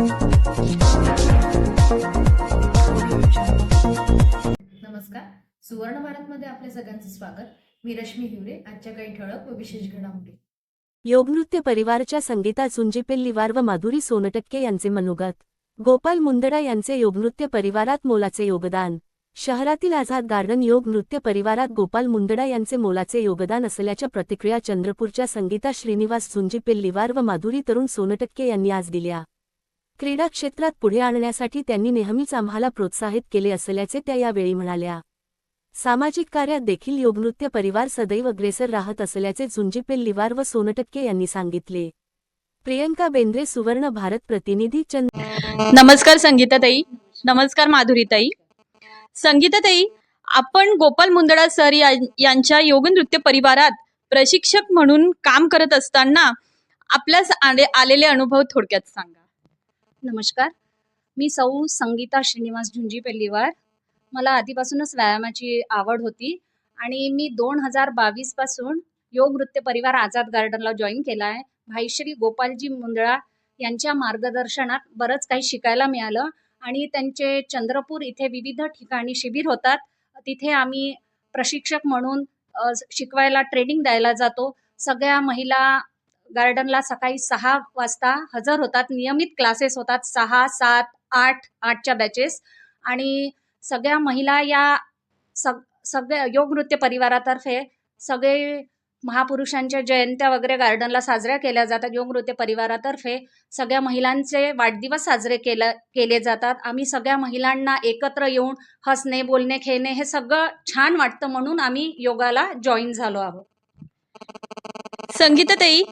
नमस्कार. सुवर्ण भारतमध्ये आपल्या सगळ्यांचं स्वागत. मी रश्मी हिवरे आजच्या काही ठळक व विशेष घडामोडी. योगनृत्य परिवारच्या संगीता चुंजीपिल्लीवार व माधुरी सोनटक्के यांचे मनोगत. गोपाल मुंदडा यांचे योगनृत्य परिवारात मोलाचे योगदान. शहरातील आझाद गार्डन योग नृत्य परिवारात गोपाल मुंदडा यांचे मोलाचे योगदान असल्याच्या प्रतिक्रिया चंद्रपूरच्या संगीता श्रीनिवास चुंजीपिल्लीवार व माधुरी तरुण सोनटक्के यांनी आज दिल्या. क्रीडा क्षेत्रात पुढे आणण्यासाठी त्यांनी नेहमीच आम्हाला प्रोत्साहित केले असल्याचे त्या यावेळी म्हणाल्या. सामाजिक कार्यात देखील योगनृत्य परिवार सदैव अग्रेसर राहत असल्याचे झुंजीपेल्लिवार व सोनटक्के यांनी सांगितले. प्रियंका बेंद्रे सुवर्ण भारत प्रतिनिधी चंद नमस्कार संगीताताई. नमस्कार माधुरीताई. संगीताताई आपण गोपाल मुंदडा सर यांच्या योग नृत्य परिवारात प्रशिक्षक म्हणून काम करत असताना आपल्यास आले आलेले अनुभव थोडक्यात सांगा. नमस्कार. मी सौ संगीता श्रीनिवास झुंजी पेल्लीवार. मला आधीपासूनच व्यायामाची आवड होती आणि मी दोन हजार बावीसपासून योग नृत्य परिवार आझाद गार्डनला जॉईन केला आहे भाईश्री गोपालजी मुंदळा यांच्या मार्गदर्शनात बरंच काही शिकायला मिळालं आणि त्यांचे चंद्रपूर इथे विविध ठिकाणी शिबिर होतात. तिथे आम्ही प्रशिक्षक म्हणून शिकवायला ट्रेनिंग द्यायला जातो. सगळ्या महिला गार्डनला सकाळी सहा वाजता हजर होतात. नियमित क्लासेस होतात. सहा सात आठ आठच्या बॅचेस आणि सगळ्या महिला या सग सगळ्या योग नृत्य परिवारातर्फे सगळे महापुरुषांच्या जयंत्या वगैरे गार्डनला साजऱ्या केल्या जातात. योग नृत्य परिवारातर्फे सगळ्या महिलांचे वाढदिवस साजरे केला केले जातात. आम्ही सगळ्या महिलांना एकत्र येऊन हसणे बोलणे खेळणे हे सगळं छान वाटतं म्हणून आम्ही योगाला जॉईन झालो आहोत. संगीताताई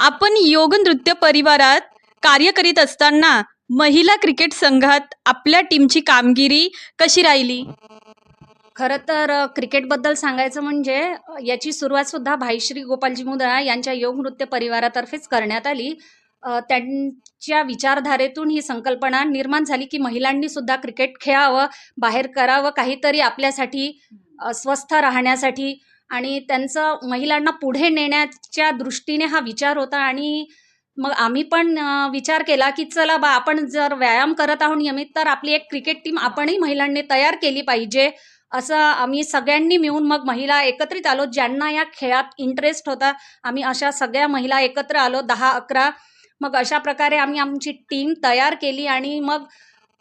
आपण योग नृत्य परिवारात कार्य करीत असताना महिला क्रिकेट संघात आपल्या टीमची कामगिरी कशी राहिली? खरं तर क्रिकेटबद्दल सांगायचं म्हणजे याची सुरुवात सुद्धा भाईश्री गोपालजी मुदळा यांच्या योग नृत्य परिवारातर्फेच करण्यात आली. त्यांच्या विचारधारेतून ही संकल्पना निर्माण झाली की महिलांनी सुद्धा क्रिकेट खेळावं बाहेर करावं काहीतरी आपल्यासाठी स्वस्थ राहण्यासाठी आणि त्यांचं महिलांना पुढे नेण्याच्या दृष्टीने हा विचार होता. आणि मग आम्ही पण विचार केला की चला बा आपण जर व्यायाम करत आहोत नियमित तर आपली एक क्रिकेट टीम आपणही महिलांनी तयार केली पाहिजे. असं आम्ही सगळ्यांनी मिळून मग महिला एकत्रित आलो ज्यांना या खेळात इंटरेस्ट होता. आम्ही अशा सगळ्या महिला एकत्र आलो दहा अकरा. मग अशा प्रकारे आम्ही आमची टीम तयार केली आणि मग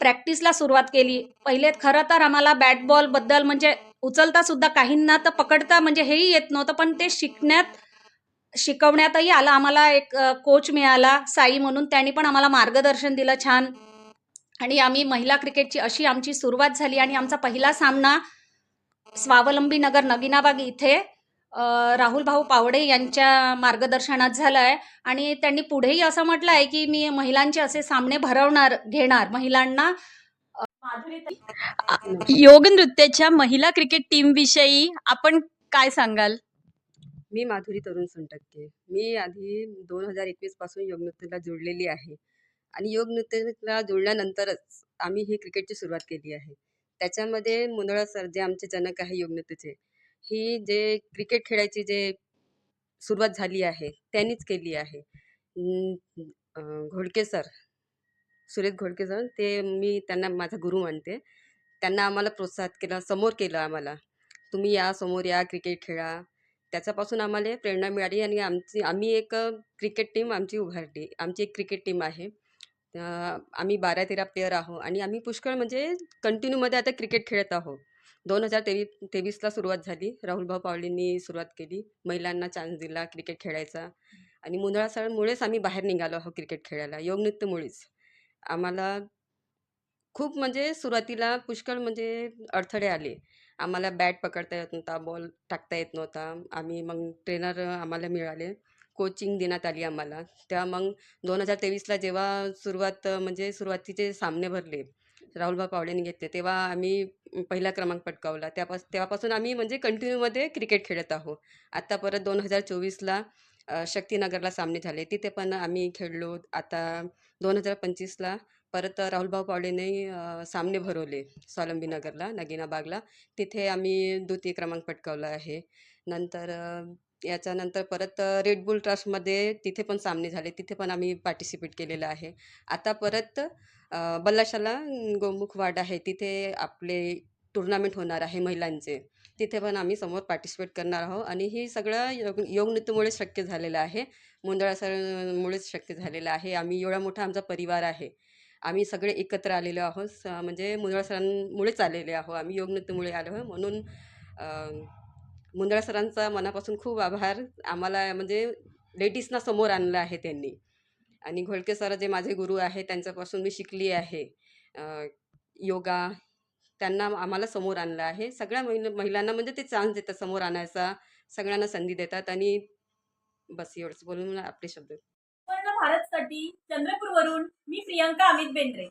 प्रॅक्टिसला सुरुवात केली. पहिले खरं तर आम्हाला बॅट बॉलबद्दल म्हणजे उचलता सुद्धा काहींना तर पकडता म्हणजे हेही येत नव्हतं पण ते शिकण्यात शिकवण्यातही आलं. आम्हाला एक कोच मिळाला साई म्हणून. त्यांनी पण आम्हाला मार्गदर्शन दिलं छान. आणि आम्ही महिला क्रिकेटची अशी आमची सुरुवात झाली आणि आमचा पहिला सामना स्वावलंबी नगर नगिनाबाग इथे राहुल भाऊ पावडे यांच्या मार्गदर्शनात झालं आहे आणि त्यांनी पुढेही असं म्हटलं आहे की मी महिलांचे असे सामने भरवणार घेणार. महिलांना योग नृत्याच्या महिला क्रिकेट टीम विषयी आपण काय सांगाल? मी माधुरी तरुण सोनटक्के. मी आधी दोन हजार एकवीसपासून योग नृत्याला जोडलेली आहे. आणि योग नृत्याला जोडल्यानंतरच आम्ही ही क्रिकेटची सुरुवात केली आहे. त्याच्यामध्ये मुंदळा सर जे आमचे जनक आहे योग नृत्याचे ही जे क्रिकेट खेळायची जे सुरुवात झाली आहे त्यांनीच केली आहे. घोडके सर सुरेश घोडके सर ते मी त्यांना माझा गुरु मानते. त्यांना आम्हाला प्रोत्साहित केलं समोर केलं आम्हाला. तुम्ही या समोर या क्रिकेट खेळा. त्याच्यापासून आम्हाला प्रेरणा मिळाली आणि आमची आम्ही एक क्रिकेट टीम आमची उभारली. आमची एक क्रिकेट टीम आहे. आम्ही बारा तेरा प्लेयर आहो आणि आम्ही पुष्कळ म्हणजे कंटिन्यूमध्ये आता क्रिकेट खेळत आहोत. दोन हजार तेवी तेवीसला सुरुवात झाली. राहुलभाऊ पावलेंनी सुरुवात केली. महिलांना चान्स दिला क्रिकेट खेळायचा. आणि मुंदळा सरांमुळेच आम्ही बाहेर निघालो आहोत क्रिकेट खेळायला. योग नृत्यमुळेच आम्हाला खूप म्हणजे सुरुवातीला पुष्कळ म्हणजे अडथळे आले. आम्हाला बॅट पकडता येत नव्हता बॉल टाकता येत नव्हता. आम्ही मग ट्रेनर आम्हाला मिळाले. कोचिंग देण्यात आली आम्हाला. तेव्हा मग दोन हजार तेवीसला जेव्हा सुरुवात म्हणजे सुरुवातीचे सामने भरले राहुलभाऊ पावडेने घेतले तेव्हा आम्ही पहिला क्रमांक पटकावला. त्यापास तेव्हापासून आम्ही म्हणजे कंटिन्यूमध्ये क्रिकेट खेळत आहो आत्ता परत दोन हजार चोवीसला शक्तीनगरला सामने झाले. तिथे पण आम्ही खेळलो. आता दोन हजार पंचवीसला परत राहुलभाऊ पावडेने सामने भरवले स्वालंबीनगरला नगीनाबागला तिथे आम्ही द्वितीय क्रमांक पटकावला आहे. नंतर याच्यानंतर परत रेडबुल ट्रस्टमध्ये तिथे पण सामने झाले. तिथे पण आम्ही पार्टिसिपेट केलेलं आहे. आता परत बल्लाशाला गोमुख वाड आहे. तिथे आपले टुर्नामेंट होणार आहे महिलांचे. तिथे पण आम्ही समोर पार्टिसिपेट करणार आहोत. आणि हे सगळं योग योग नृत्यामुळे शक्य झालेलं आहे. मुंदळा सरमुळेच शक्य झालेलं आहे. आम्ही एवढा मोठा आमचा परिवार आहे. आम्ही सगळे एकत्र आलेलो आहोत. स- म्हणजे मुंदळा सरांमुळेच आलेले आहोत. आम्ही योग नृत्यामुळे आलो आहोत. म्हणून मुंदळा सरांचा मनापासून खूप आभार. आम्हाला म्हणजे लेडीजना समोर आणलं आहे त्यांनी. आणि घोळके सर जे माझे गुरु आहे त्यांच्यापासून मी शिकली आहे. योगा त्यांना आम्हाला समोर आणलं आहे. सगळ्या महिला महिलांना म्हणजे ते चान्स देतात समोर आणायचा. सगळ्यांना संधी देतात आणि बस एवढंच. बोलून आपले शब्द. भारतसाठी चंद्रपूरवरून मी प्रियंका अमित बेंद्रे.